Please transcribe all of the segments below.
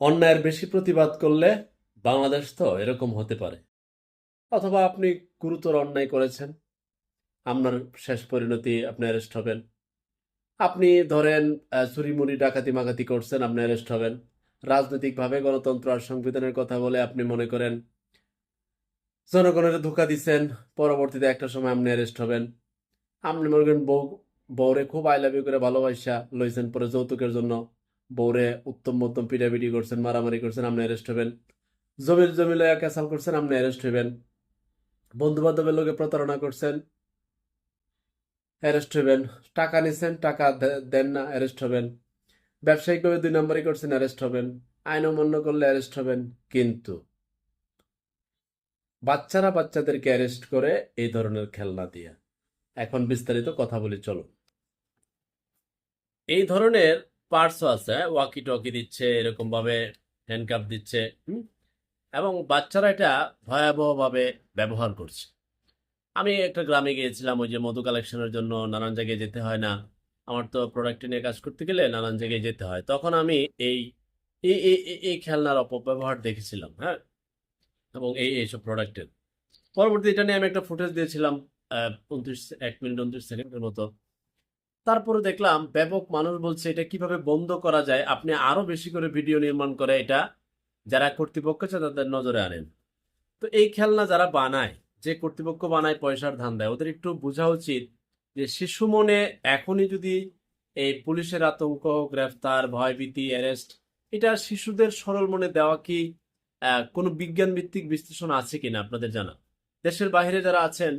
অন্যায়ের বেশি প্রতিবাদ করলে বাংলাদেশ তো এরকম হতে পারে। অথবা আপনি গুরুতর অন্যায় করেছেন আপনার শেষ পরিণতি আপনি অ্যারেস্ট হবেন। আপনি ধরেন আহ, চুরিমুরি ডাকাতি মাকাতি করছেন আপনি অ্যারেস্ট হবেন। রাজনৈতিকভাবে গণতন্ত্র আর সংবিধানের কথা বলে আপনি মনে করেন জনগণের ধোকা দিচ্ছেন পরবর্তীতে একটা সময় আপনি অ্যারেস্ট হবেন। আপনি মনে করেন বউ বউরে খুব আই লাভ ইউ করে ভালোবাসা লইছেন পরে যৌতুকের জন্য। বউরে উত্তম মধ্যম পিটাপিটি করছেন, মারামারি করছেন আপনি অ্যারেস্ট হবেন জমির জমি লয়া ক্যাসাল করছেন আপনি অ্যারেস্ট হইবেন। বন্ধু বান্ধবের লোকে প্রতারণা করছেন অ্যারেস্ট হইবেন। টাকা নিছেন, টাকা দেন না অ্যারেস্ট হবেন। ব্যবসায়িকভাবে দুই নম্বরই করছেন অ্যারেস্ট হবেন। আইন অমান্য করলে অ্যারেস্ট হবেন, কিন্তু বাচ্চারা বাচ্চাদেরকে অ্যারেস্ট করে এই ধরনের খেলনা দিয়ে। এখন বিস্তারিত কথা বলি চলো এই ধরনের পার্টসও আছে ওয়াকি টকি দিচ্ছে, এরকমভাবে হ্যান্ডকাপ দিচ্ছে এবং বাচ্চারা এটা ভয়াবহভাবে ব্যবহার করছে। আমি একটা গ্রামে গিয়েছিলাম, ওই যে মধু কালেকশনের জন্য নানান জায়গায় যেতে হয় না। আমার তো প্রোডাক্ট নিয়ে কাজ করতে গেলে নানান জায়গায় যেতে হয়। তখন আমি এই এই খেলনার অপব্যবহার দেখেছিলাম হ্যাঁ? এবং এই এইসব প্রোডাক্টের পরবর্তী এটা নিয়ে আমি একটা ফুটেজ দিয়েছিলাম উনত্রিশ, এক মিনিট উনত্রিশ সেকেন্ডের মতো। তারপরে দেখলাম ব্যাপক মানুষ বলছে, এটা কীভাবে বন্ধ করা যায়? আপনি আরও বেশি করে ভিডিও নির্মাণ করে এটা যারা কর্তৃপক্ষ আছে তাদের নজরে আনেন। তো এই খেলনা যারা বানায়, যে কর্তৃপক্ষ বানায় পয়সার ধান দেয় ওদের একটু বোঝা উচিত যে শিশু মনে এখনই যদি এই পুলিশের আতঙ্ক, গ্রেফতার, ভয়ভীতি, অ্যারেস্ট, এটা শিশুদের সরল মনে দেওয়া কি কোনো বিজ্ঞান ভিত্তিক বিশ্লেষণ আছে কিনা আপনাদের জানা? দেশের বাইরে যারা আছেন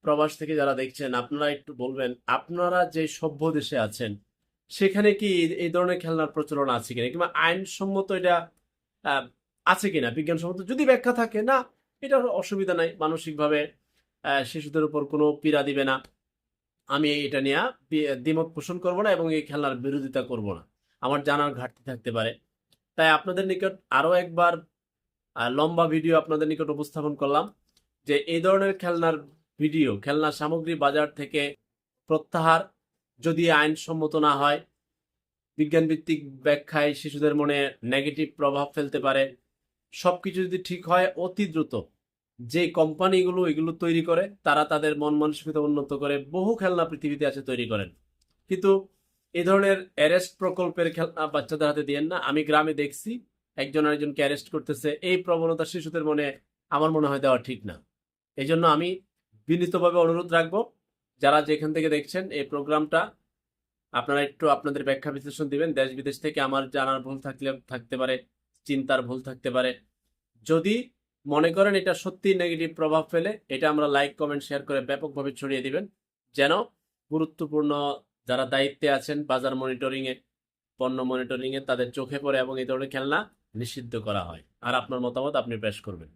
প্রবাস থেকে যারা দেখছেন, আপনারা একটু বলবেন, আপনারা যে সভ্য দেশে আছেন, সেখানে কি এই- ধরনের খেলনার প্রচলন আছে কিনা? কিংবা আইনসম্মত এটা আছে কিনা? বিজ্ঞানসম্মত যদি ব্যাখ্যা থাকে, না, এটার অসুবিধা নাই। মানসিকভাবে শিশুদের উপর কোনো পীড়া দিবে না। আমি এটা নিয়ে দ্বিমত পোষণ করব না এবং এই খেলনার বিরোধিতা করব না। আমার জানার ঘাটতি থাকতে পারে। তাই আপনাদের নিকট আরও একবার লম্বা ভিডিও আপনাদের নিকট উপস্থাপন করলাম যে এই ধরনের খেলনার ভিডিও, খেলনা সামগ্রী বাজার থেকে প্রত্যাহার যদি আইনসম্মত না হয় বিজ্ঞান ভিত্তিক ব্যাখ্যায় শিশুদের মনে নেগেটিভ প্রভাব ফেলতে পারে। সব কিছু যদি ঠিক হয়, অতি দ্রুত যে কোম্পানিগুলো এগুলো তৈরি করে, তারা তাদের মন মানসিকতা উন্নত করে, বহু খেলনা পৃথিবীতে আছে তৈরি করেন। কিন্তু এ ধরনের অ্যারেস্ট প্রকল্পের খেলনা বাচ্চাদের হাতে দিয়েন না। আমি গ্রামে দেখছি, একজন আরেকজনকে অ্যারেস্ট করতেছে। এই প্রবণতা শিশুদের মনে, আমার মনে হয় দেওয়া ঠিক না। এই জন্য আমি বিনীতভাবে অনুরোধ রাখব, যারা যেখান থেকে দেখছেন এই প্রোগ্রামটা, আপনারা একটু আপনাদের ব্যাখ্যা বিশ্লেষণ দিবেন। দেশ বিদেশ থেকে আমার জানার ভুল থাকলে থাকতে পারে, চিন্তার ভুল থাকতে পারে। যদি মনে করেন এটা সত্যি নেগেটিভ প্রভাব ফেলে, এটা আমরা লাইক কমেন্ট শেয়ার করে ব্যাপকভাবে ছড়িয়ে দিবেন। যেন গুরুত্বপূর্ণ যারা দায়িত্বে আছেন, বাজার মনিটরিং এ, পণ্য মনিটরিং এ তাদের চোখে পড়ে এবং এই ধরনের খেলনা নিষিদ্ধ করা হয়। আর আপনার মতামত আপনি পেশ করবেন।